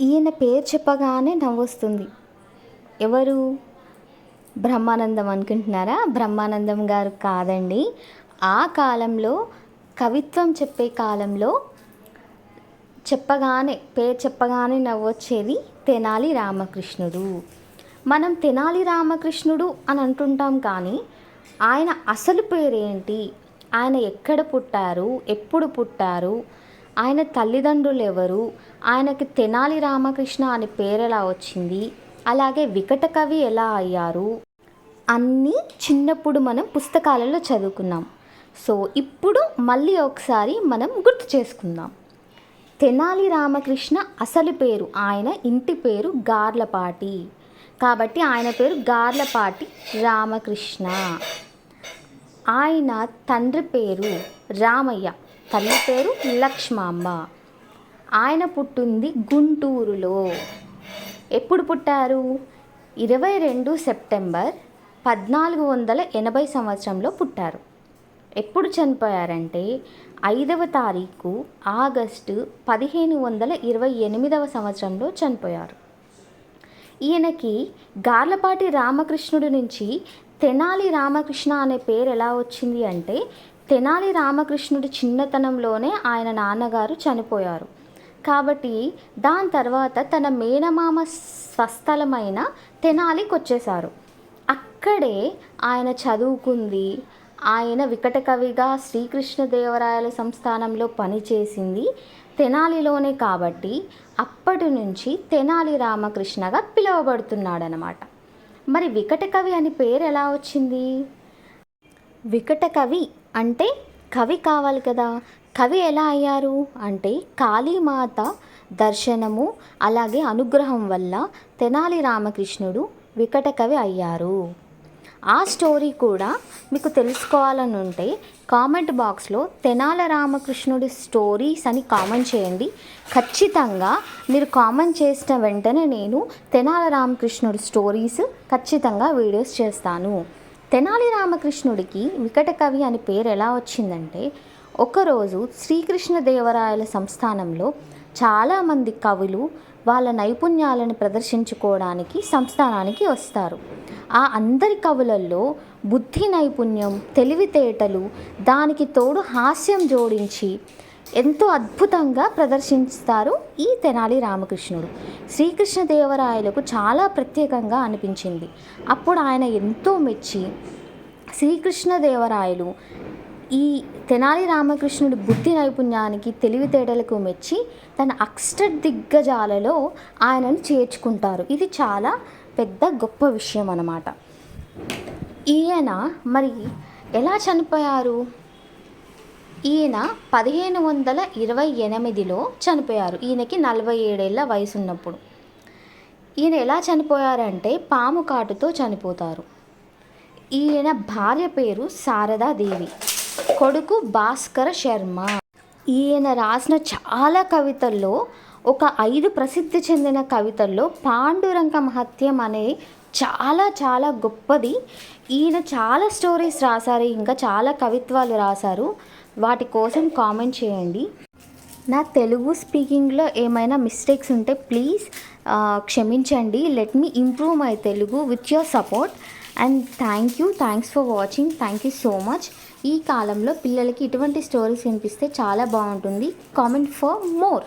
ఈయన పేరు చెప్పగానే నవ్వొస్తుంది. ఎవరు? బ్రహ్మానందం అనుకుంటున్నారా? బ్రహ్మానందం గారు కాదండి. ఆ కాలంలో కవిత్వం చెప్పే కాలంలో చెప్పగానే పేరు చెప్పగానే నవ్వొచ్చేది తెనాలి రామకృష్ణుడు. మనం తెనాలి రామకృష్ణుడు అని అంటుంటాం కానీ ఆయన అసలు పేరేంటి? ఆయన ఎక్కడ పుట్టారు? ఎప్పుడు పుట్టారు? ఆయన తల్లిదండ్రులు ఎవరు ఆయనకి తెనాలి రామకృష్ణ అనే పేరు ఎలా వచ్చింది? అలాగే వికట కవి ఎలా అయ్యారు? అన్నీ చిన్నప్పుడు మనం పుస్తకాలలో చదువుకున్నాం. సో ఇప్పుడు మళ్ళీ ఒకసారి మనం గుర్తు చేసుకుందాం. తెనాలి రామకృష్ణ అసలు పేరు ఆయన ఇంటి పేరు గార్లపాటి. కాబట్టి ఆయన పేరు గార్లపాటి రామకృష్ణ. ఆయన తండ్రి పేరు రామయ్య. తల్లి పేరు లక్ష్మాంబ. ఆయన పుట్టింది గుంటూరులో. ఎప్పుడు పుట్టారు? ఇరవై రెండు సెప్టెంబర్ పద్నాలుగు వందల ఎనభై సంవత్సరంలో పుట్టారు. ఎప్పుడు చనిపోయారంటే ఐదవ తారీఖు ఆగస్టు పదిహేను వందల ఇరవై ఎనిమిదవ సంవత్సరంలో చనిపోయారు. ఈయనకి గార్లపాటి రామకృష్ణుడి నుంచి తెనాలి రామకృష్ణ అనే పేరు ఎలా వచ్చింది అంటే తెనాలి రామకృష్ణుడి చిన్నతనంలోనే ఆయన నాన్నగారు చనిపోయారు. కాబట్టి దాని తర్వాత తన మేనమామ స్వస్థలమైన తెనాలికి వచ్చేశారు అక్కడే ఆయన చదువుకుంది. ఆయన వికట కవిగా శ్రీకృష్ణదేవరాయల సంస్థానంలో పనిచేసింది తెనాలిలోనే కాబట్టి అప్పటి నుంచి తెనాలి రామకృష్ణగా పిలువబడుతున్నాడనమాట మరి వికట కవి అని పేరు ఎలా వచ్చింది? వికట కవి అంటే కవి కావాలి కదా. కవి ఎలా అయ్యారు? అంటే కాళీమాత దర్శనము అలాగే అనుగ్రహం వల్ల తెనాలి రామకృష్ణుడు వికట కవి అయ్యారు. ఆ స్టోరీ కూడా మీకు తెలుసుకోవాలని ఉంటే కామెంట్ బాక్స్లో తెనాల రామకృష్ణుడి స్టోరీస్ అని కామెంట్ చేయండి. ఖచ్చితంగా మీరు కామెంట్ చేసిన వెంటనే నేను తెనాల రామకృష్ణుడి స్టోరీస్ ఖచ్చితంగా వీడియోస్ చేస్తాను. తెనాలి రామకృష్ణుడికి వికట కవి అని పేరు ఎలా వచ్చిందంటే ఒకరోజు శ్రీకృష్ణదేవరాయల సంస్థానంలో చాలామంది కవులు వాళ్ళ నైపుణ్యాలను ప్రదర్శించుకోవడానికి సంస్థానానికి వస్తారు. ఆ అందరి కవులల్లో బుద్ధి నైపుణ్యం తెలివితేటలు దానికి తోడు హాస్యం జోడించి ఎంతో అద్భుతంగా ప్రదర్శిస్తారు ఈ తెనాలి రామకృష్ణుడు. శ్రీకృష్ణదేవరాయలకు చాలా ప్రత్యేకంగా అనిపించింది. అప్పుడు ఆయన ఎంతో మెచ్చి శ్రీకృష్ణదేవరాయలు ఈ తెనాలి రామకృష్ణుడి బుద్ధి నైపుణ్యానికి తెలివితేటలకు మెచ్చి తన అక్షర దిగ్గజాలలో ఆయనను చేర్చుకుంటారు. ఇది చాలా పెద్ద గొప్ప విషయం అన్నమాట. ఈయన మరి ఎలా చనిపోయారు? ఈయన పదిహేను వందల ఇరవై ఎనిమిదిలో చనిపోయారు. ఈయనకి నలభై ఏడేళ్ళ వయసు ఉన్నప్పుడు ఈయన ఎలా చనిపోయారంటే పాము కాటుతో చనిపోతారు. ఈయన భార్య పేరు శారదాదేవి. కొడుకు భాస్కర శర్మ. ఈయన రాసిన చాలా కవితల్లో ఒక ఐదు ప్రసిద్ధి చెందిన కవితల్లో పాండురంగ మహత్యం అనే చాలా చాలా గొప్పది. ఈయన చాలా స్టోరీస్ రాశారు ఇంకా చాలా కవిత్వాలు రాశారు. వాటి కోసం కామెంట్ చేయండి. నా తెలుగు స్పీకింగ్లో ఏమైనా మిస్టేక్స్ ఉంటే ప్లీజ్ క్షమించండి. Let me improve my Telugu with your support. And thank you thanks for watching. Thank you so much. ఈ కాలంలో పిల్లలకి ఇటువంటి స్టోరీస్ వినిపిస్తే చాలా బాగుంటుంది. Comment for more.